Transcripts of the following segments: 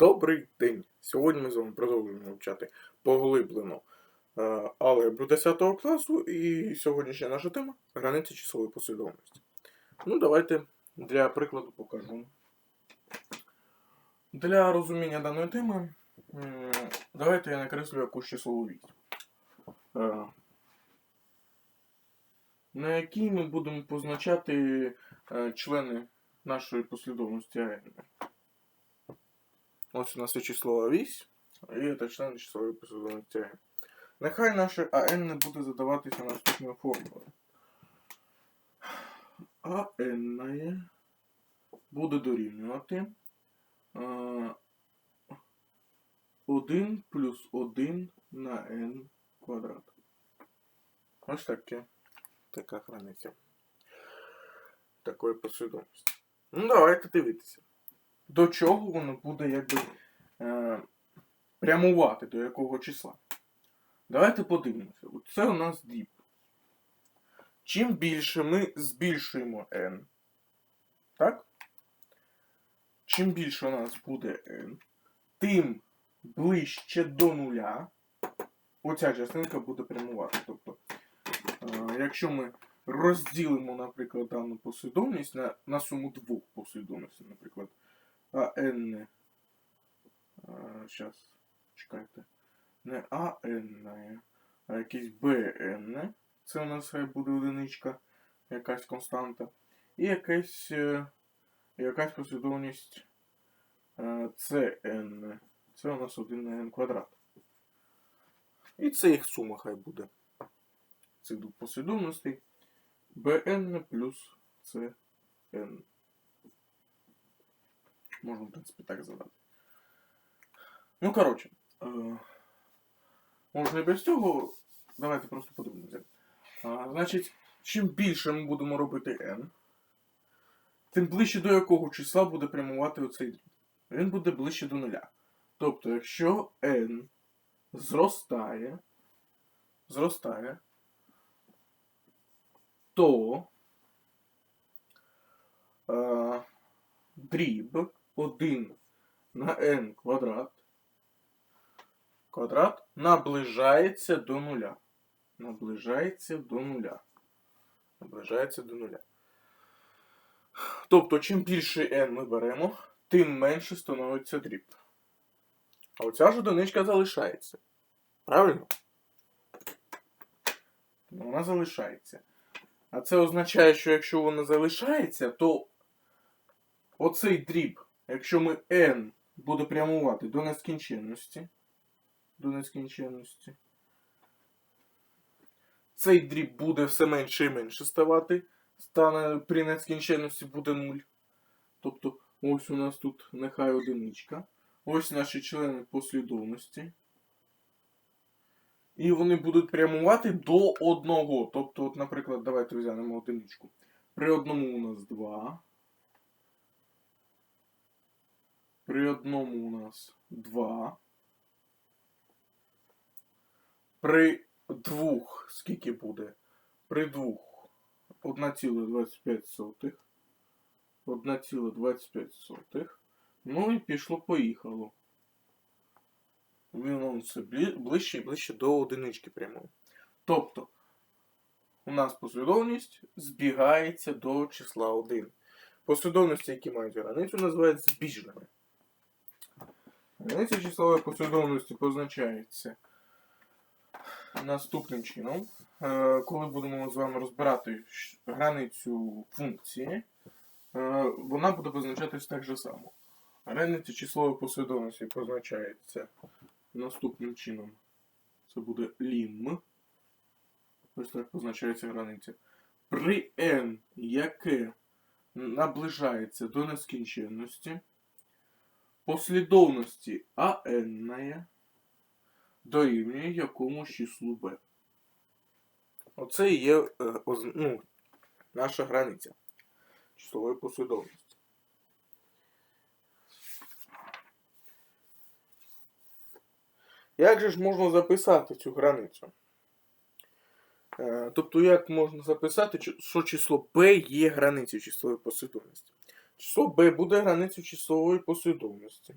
Добрий день! Сьогодні ми з вами продовжуємо вивчати поглиблено е, алгебру 10 класу, і сьогоднішня наша тема границі числової послідовності. Ну, давайте для прикладу покажу. Для розуміння даної теми, давайте я накреслю якусь числову вісь. Е, На якій ми будемо позначати е, члени нашої послідовності АН. Ось у нас є числова вісь, і це член числової послідовності АН. Нехай наше АН не буде задаватися наступною формулою. АН буде дорівнювати е, 1 плюс 1 на n квадрат. Ось таке. Така границя. Такої послідовності. Ну, давайте дивитися до чого воно буде якби е, прямувати, до якого числа. Давайте подивимося. Це у нас дріб. Чим більше ми збільшуємо n, так? Чим більше у нас буде n, тим ближче до нуля оця частинка буде прямувати. Тобто, е, якщо ми розділимо, наприклад, дану послідовність на, на суму двох послідовностей, наприклад, а n. Зараз, чекайте. Не АН, а якийсь БН. Це у нас буде одиничка, якась константа. І якась, е, якась послідовність е, CN. Це у нас 1 на n квадрат. І це їх сума хай буде. Цих послідовностей. BN плюс CN. Можна, в принципі, так задати. Ну, коротше. Можна і без цього. Давайте просто подивимося. Значить, чим більше ми будемо робити n, тим ближче до якого числа буде прямувати оцей дріб. Він буде ближче до нуля. Тобто, якщо n зростає, зростає, то е, дріб 1 на n квадрат квадрат наближається до нуля. Наближається до нуля. Наближається до нуля. Тобто, чим більше n ми беремо, тим менше становиться дріб. А оця ж одиничка залишається. Правильно? Ну, Вона залишається. А це означає, що якщо вона залишається, то оцей дріб, якщо ми n буде прямувати до нескінченності, до нескінченності, цей дріб буде все менше і менше ставати, стане при нескінченності буде 0. Тобто ось у нас тут нехай одиничка. Ось наші члени послідовності. І вони будуть прямувати до одного. Тобто, от, наприклад, давайте взянемо одиничку. При одному у нас 2. При одному у нас 2. При двох скільки буде? При двох 1,25. 1,25. Ну і пішло поїхало. Він все ближче і ближче до одинички прямої. Тобто, у нас послідовність збігається до числа 1. Послідовності, які мають границю, називають збіжними. Границя числової послідовності позначається наступним чином. Е, Коли будемо з вами розбирати границю функції, е, вона буде позначатись так же само. Границя числової послідовності позначається наступним чином. Це буде лім. Ось так позначається границя. При n, яке наближається до нескінченності, послідовності АН дорівнює якомусь числу b. Оце і є е, ну, наша границя числової послідовності. Як же ж можна записати цю границю? Е, Тобто, як можна записати, що число b є границею числової послідовності? Число b буде границею числової послідовності.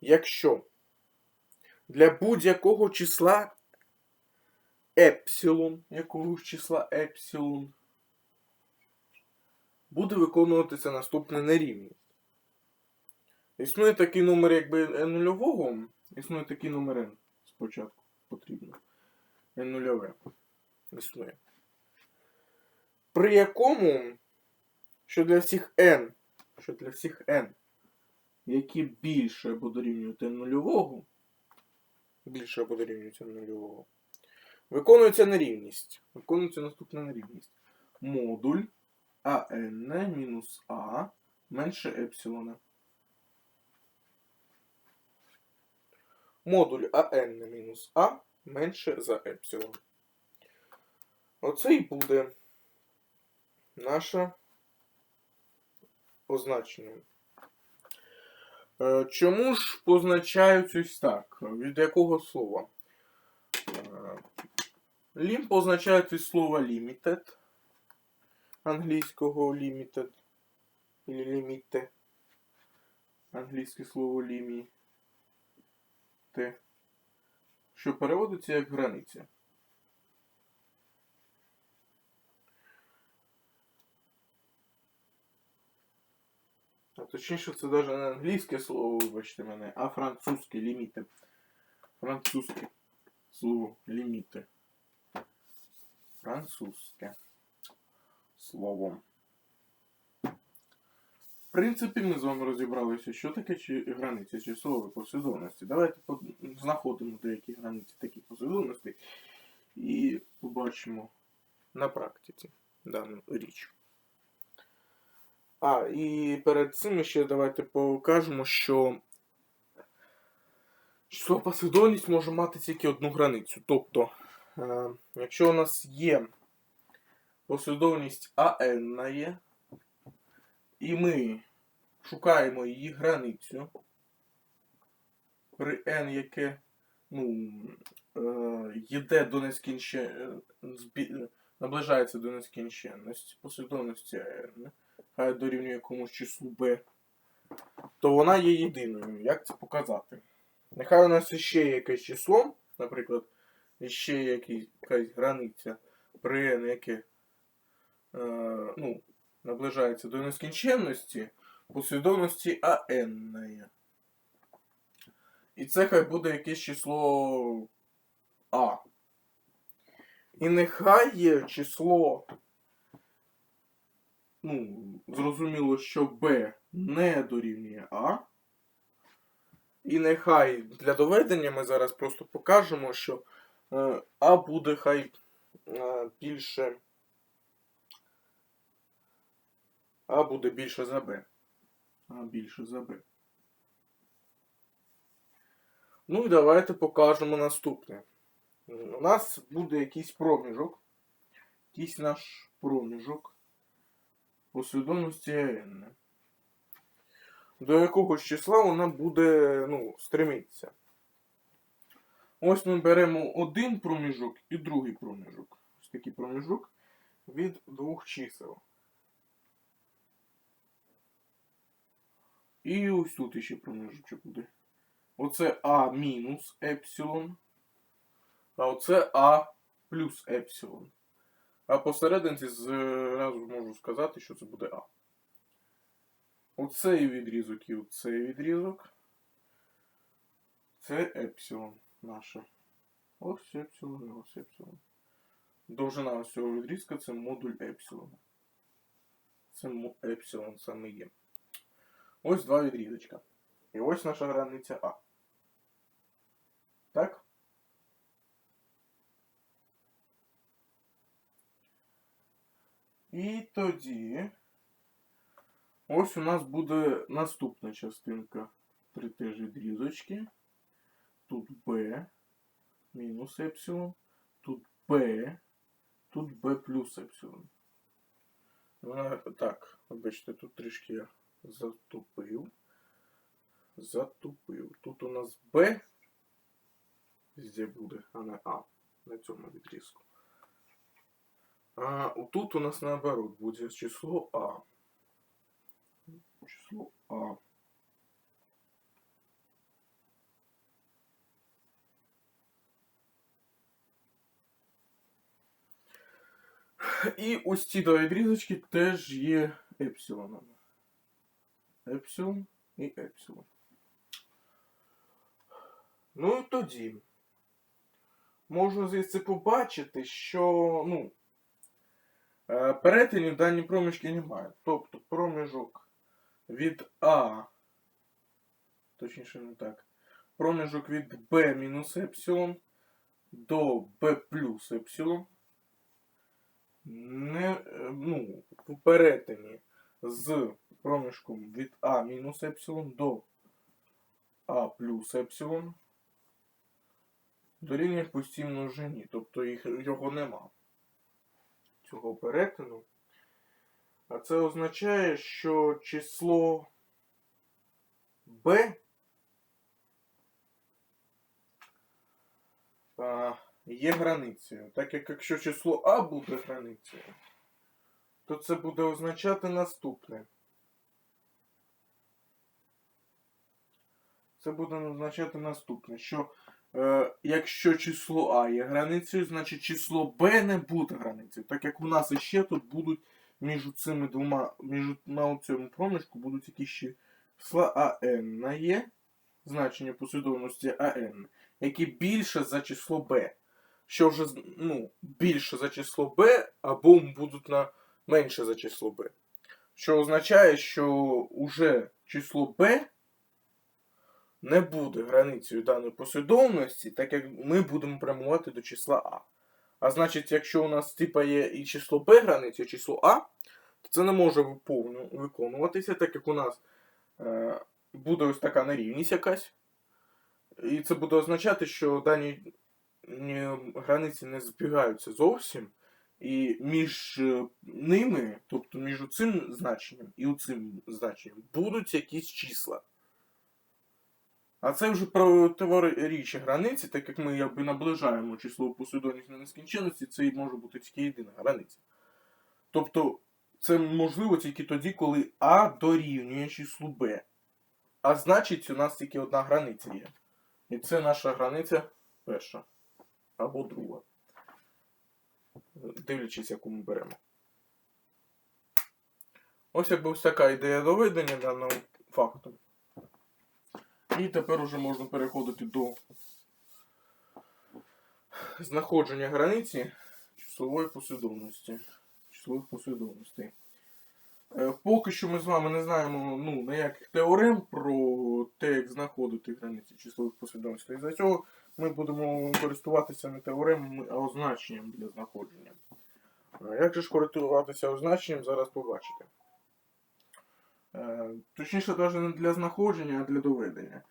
якщо для будь-якого числа епсилон, якого числа епсилон, буде виконуватися наступна нерівність. Існує такий номер, якби n нульового, існує такий номер n спочатку потрібно. n нульове. Існує. При якому, що для всіх n, що для всіх n, які більше або дорівнюють нульового, більше або дорівнюють нульового, виконується нерівність. Виконується наступна нерівність. Модуль АН мінус А менше епсилона. Модуль АН мінус А менше за епсилон. Оце і буде наше означення. Е, Чому ж позначають ось так? Від якого слова? Е, Лім позначають від слова limited, англійського limited, или limite, англійське слово лімі, що переводиться як границя. Точніше, це навіть не англійське слово, вибачте мене, а французьке ліміте. Французьке слово ліміте. Французьке слово. В принципі, ми з вами розібралися, що таке чи границя числової послідовності. Давайте знаходимо деякі границі таких послідовностей і побачимо на практиці дану річ. А, і перед цим ще давайте покажемо, що число послідовність може мати тільки одну границю. Тобто, е, якщо у нас є послідовність АН є, і ми шукаємо її границю, при n, яке ну, е, йде до нескінченності, наближається до нескінченності, послідовності хай дорівнює якомусь числу b, то вона є єдиною. Як це показати? Нехай у нас ще є якесь число, наприклад, ще є якась границя при n, яке е, ну, наближається до нескінченності, послідовності АН. І це хай буде якесь число А. І нехай є число ну, зрозуміло, що Б не дорівнює А. І нехай для доведення ми зараз просто покажемо, що е, А буде хай е, більше. А буде більше за Б. А більше за Б. Ну і давайте покажемо наступне. У нас буде якийсь проміжок. Якийсь наш проміжок послідовності n. До якогось числа вона буде ну, стремитися. Ось ми беремо один проміжок і другий проміжок. Ось такий проміжок від двох чисел. І ось тут ще проміжок буде. Оце А мінус епсилон. А оце А плюс епсилон. А посерединці зразу можу сказати, що це буде А. Оцей відрізок і оцей відрізок. Це епсилон наше. Ось епсилон і ось епсилон. Довжина ось цього відрізка це модуль епсилона. Це епсилон саме є. Ось два відрізочка. І ось наша границя А. Так? І тоді ось у нас буде наступна частинка три теж відрізочки. Тут B мінус епсилон, тут B, тут B плюс епсилон. Так, вибачте, тут трішки я затупив. Затупив. Тут у нас B везде буде, а не А на цьому відрізку. А тут у нас наоборот будет число А. Число А. І ось ці дві відрізочки теж є е, епсилоном. Епсилон і епсилон. Ну і тоді можна звідси побачити, що, ну, перетинів в даній проміжки немає. Тобто проміжок від А, точніше не так, проміжок від B мінус епсилон до B плюс епсилон не, е, ну, в перетині з проміжком від А мінус епсилон до А плюс епсилон дорівнює пустій множині, тобто їх, його нема. Цього перетину. А це означає, що число b є границею. Так як якщо число А буде границею, то це буде означати наступне. Це буде означати наступне, що якщо число А є границею, значить число Б не буде границею. Так як у нас іще тут будуть між цими двома, між на цьому проміжку будуть якісь ще числа АН на Є, значення послідовності АН, які більше за число Б. Що вже ну, більше за число Б, або будуть на менше за число Б. Що означає, що уже число Б не буде границею даної послідовності, так як ми будемо прямувати до числа А. А значить, якщо у нас типа є і число b границя, і число А, то це не може виповню, виконуватися, так як у нас е, буде ось така нерівність якась. І це буде означати, що дані границі не збігаються зовсім. І між е, ними, тобто між цим значенням і цим значенням, будуть якісь числа. А це вже противорічі границі, так як ми якби наближаємо число послідовність на нескінченності, це і може бути тільки єдина границя. Тобто це можливо тільки тоді, коли А дорівнює числу Б. А значить, у нас тільки одна границя є. І це наша границя перша. Або друга. Дивлячись, яку ми беремо. Ось якби така ідея доведення даного факту. І тепер уже можна переходити до знаходження границі числової послідовності. Числових послідовностей. Е, поки що ми з вами не знаємо ну, ніяких теорем про те, як знаходити границі числових послідовностей. За цього ми будемо користуватися не теоремами, а означенням для знаходження. Як же ж користуватися означенням, зараз побачите. Е, точніше, навіть не для знаходження, а для доведення.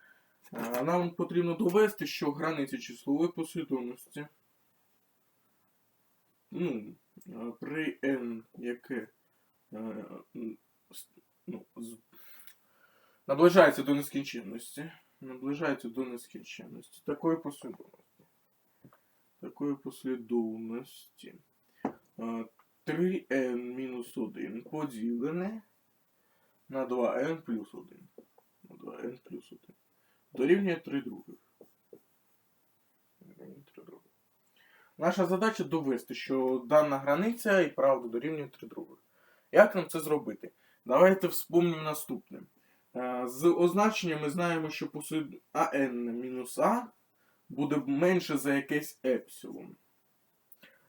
Е, нам потрібно довести, що границі числової послідовності ну, е, при n, яке ну, наближається до нескінченності. Наближається до нескінченності. Такої послідовності. Такої послідовності. 3n-1 поділене на 2n плюс 1. На 2n плюс 1. Дорівнює 3 других. 3. Наша задача довести, що дана границя і правда дорівнює 3 других. Як нам це зробити? Давайте вспомнимо наступне. Е, з означенням ми знаємо, що посуд АН мінус А буде менше за якесь епсилон.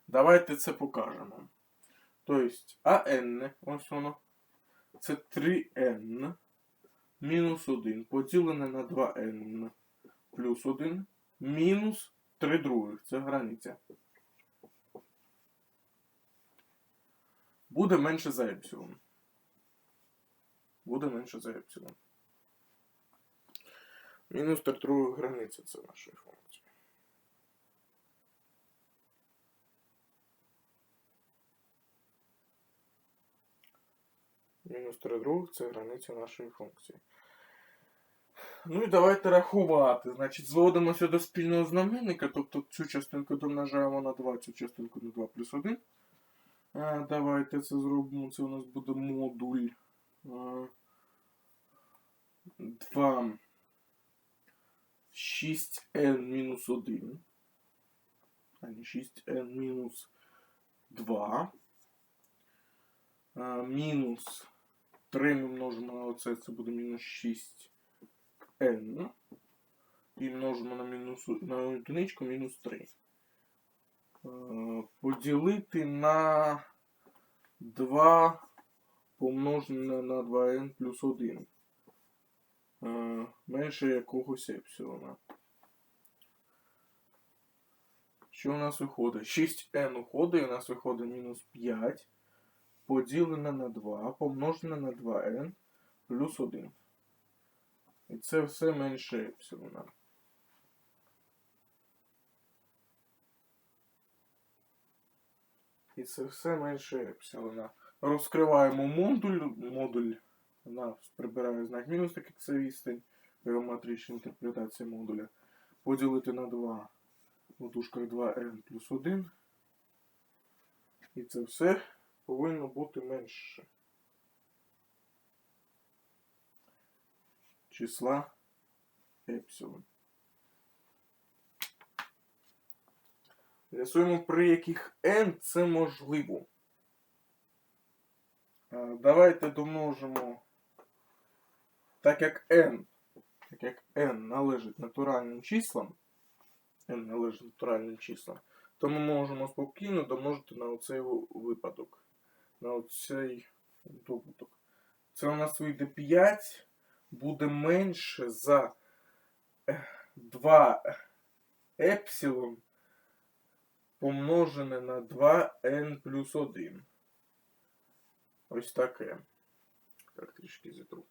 Давайте це покажемо. Тобто АН, ось воно, це 3N мінус 1 поділене на 2N плюс 1 мінус 3 других. Це границя. Буде менше за епсилон. Буде менше за епсилон. Мінус 3 других границя це нашої функції. Мінус 3 других це границя нашої функції. Ну і давайте рахувати. Значить, зводимося до спільного знаменника, тобто цю частинку домножаємо на 2, цю частинку на 2 плюс 1. А, Давайте це зробимо. Це у нас буде модуль 2 6n мінус 1. А не 6n мінус 2. а, мінус 3 ми множимо на оце, це буде мінус 6n. І множимо на, мінус, на одиничку мінус 3. Е, Поділити на 2 помножене на 2n плюс 1. Е, Менше якогось епсилона. Що у нас виходить? 6n уходить, у нас виходить мінус 5 поділене на 2 помножене на 2n плюс 1. І це все менше епсилона. І це все менше епсилона. Розкриваємо модуль. Модуль нас прибирає знак мінус, так як це відстань. Геометрична інтерпретація модуля. Поділити на 2 у дужках 2n плюс 1. І це все повинно бути менше. Числа епсилон. З'ясуємо, при яких n це можливо. Давайте домножимо, так як n, так як n належить натуральним числам, n належить натуральним числам, то ми можемо спокійно домножити на оцей випадок, на оцей добуток. Це у нас вийде 5, буде менше за 2 епсилон помножене на 2n плюс 1. Ось таке. Так, трішки зітру.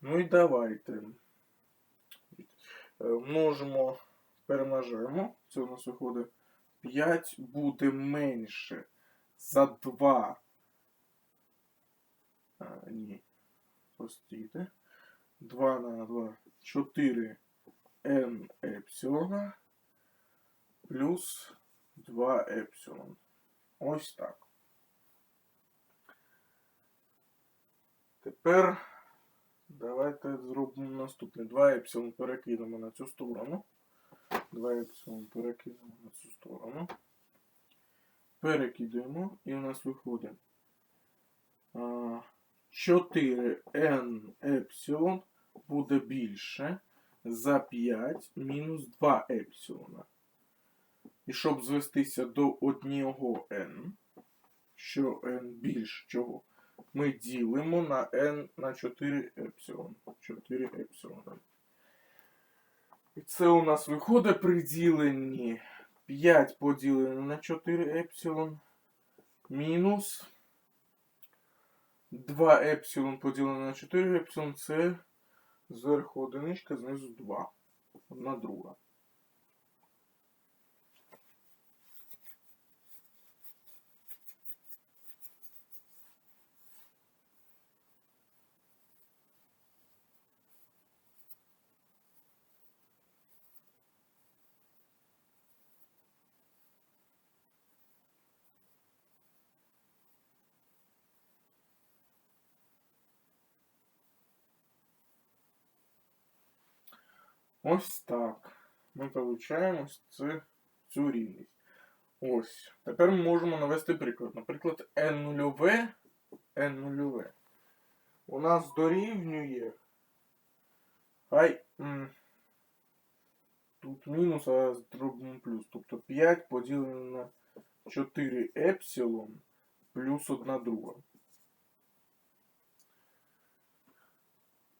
Ну і давайте. Е, Множимо, перемножаємо. Це у нас виходить 5 буде менше за 2. А, ні. Простите. 2 на 2. 4 n епсилона плюс 2 епсилон. Ось так. Тепер давайте зробимо наступне. 2 епсилон перекинемо на цю сторону. 2 епсилон перекинемо на цю сторону. Перекидаємо і у нас виходить 4n епсилон буде більше за 5 мінус 2 епсилона. І щоб звестися до одного n, що n більше чого, ми ділимо на n на 4 епсилон. 4 епсилона. І це у нас виходить при діленні 5 поділене на 4 епсилон мінус 2 епсилон поділене на 4 епсилон це зверху одиничка, знизу 2. Одна друга. Ось так. Ми получаємо це, цю рівність. Ось. Тепер ми можемо навести приклад. Наприклад, n 0 n 0 у нас дорівнює. Хай. Тут мінус, а зробимо плюс. Тобто 5 поділене на 4 епсилон плюс 1 друга.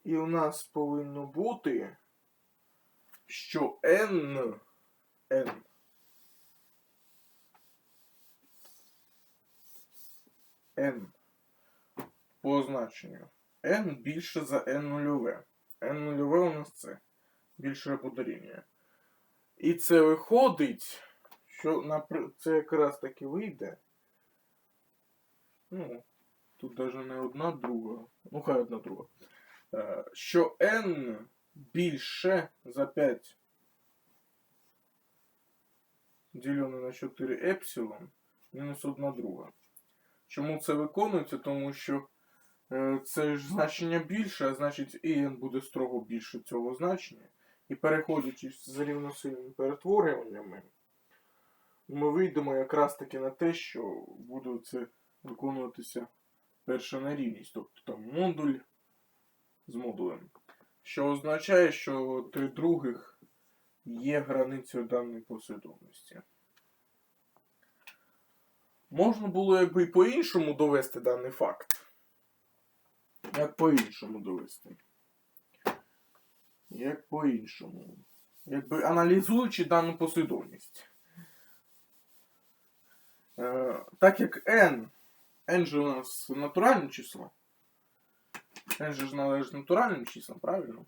І у нас повинно бути що n, n n по значенню n більше за n нульове. n нульове у нас це більше або. І це виходить, що напр- це якраз таки вийде. Ну, тут навіть не одна друга. Ну, хай одна друга. Е, Що n більше за 5 ділене на 4 епсилон мінус 1 друга. Чому це виконується? Тому що е, це ж значення більше, а значить і n буде строго більше цього значення. і переходячи з рівносильними перетворюваннями, ми вийдемо якраз таки на те, що буде це виконуватися перша на рівність, тобто там модуль з модулем. Що означає, що три других є границею даної послідовності. Можна було якби і по-іншому довести даний факт. Як по-іншому довести? Як по-іншому? Якби аналізуючи дану послідовність. Е, так як n, n же у нас натуральне число. N же належить натуральним числам, правильно?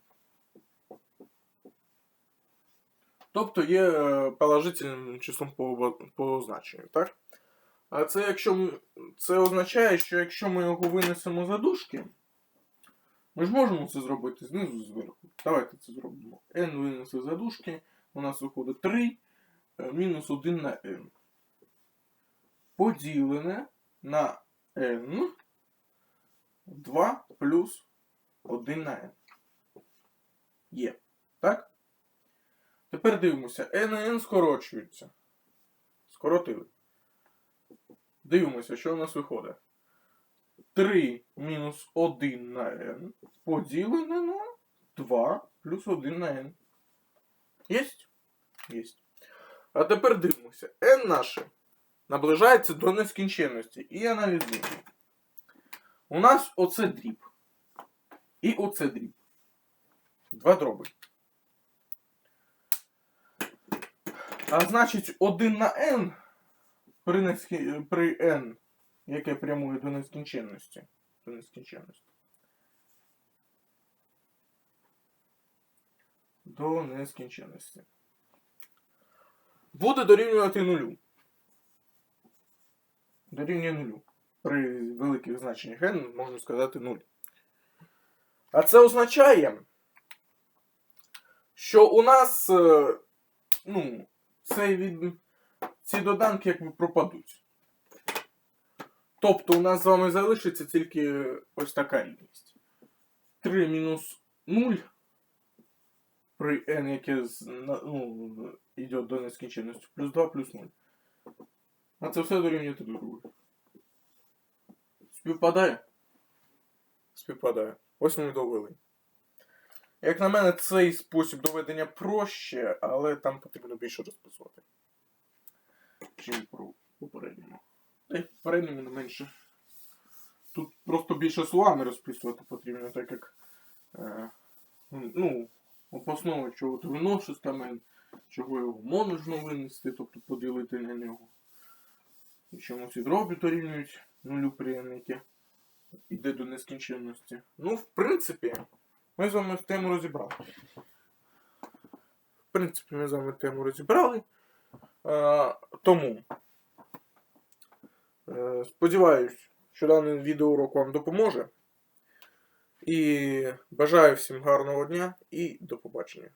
Тобто є е, положительним числом по, по значенню, так? А це якщо це означає, що якщо ми його винесемо за дужки, ми ж можемо це зробити знизу зверху. Давайте це зробимо. n винесли за дужки, у нас виходить 3 е, мінус 1 на n. Поділене на n 2 плюс 1 на n. Є. Так? Тепер дивимося. n і n скорочуються. Скоротили. Дивимося, що у нас виходить. 3 мінус 1 на n поділене на 2 плюс 1 на n. Єсть? Єсть. А тепер дивимося. n наше наближається до нескінченності. І аналізуємо. У нас оце дріб. І оце дріб. Два дроби. А значить, 1 на n при, нескі... при n, яке прямує до нескінченності. До нескінченності. До нескінченності. Буде дорівнювати нулю. Дорівнює нулю. При великих значеннях n можна сказати 0. А це означає, що у нас, е, ну, цей від... ці доданки якби пропадуть. Тобто у нас з вами залишиться тільки ось така рівність. 3 мінус 0 при n, яке ну, йде до нескінченності, плюс 2 плюс 0. А це все дорівнює до другої. Співпадає? Співпадає. Ось ми довели. Як на мене, цей спосіб доведення проще, але там потрібно більше розписувати. Чим про попередньому. Та й в попередньому не менше. Тут просто більше словами розписувати потрібно, так як. Е, ну, основа, чого ти виносиш там, чого його можна винести, тобто поділити на нього. І чому ці дроби дорівнюють нулю приємники. Іде до нескінченності. Ну, в принципі, ми з вами тему розібрали. В принципі, ми з вами тему розібрали. Е, тому е, сподіваюсь, що даний відеоурок вам допоможе. І бажаю всім гарного дня і до побачення.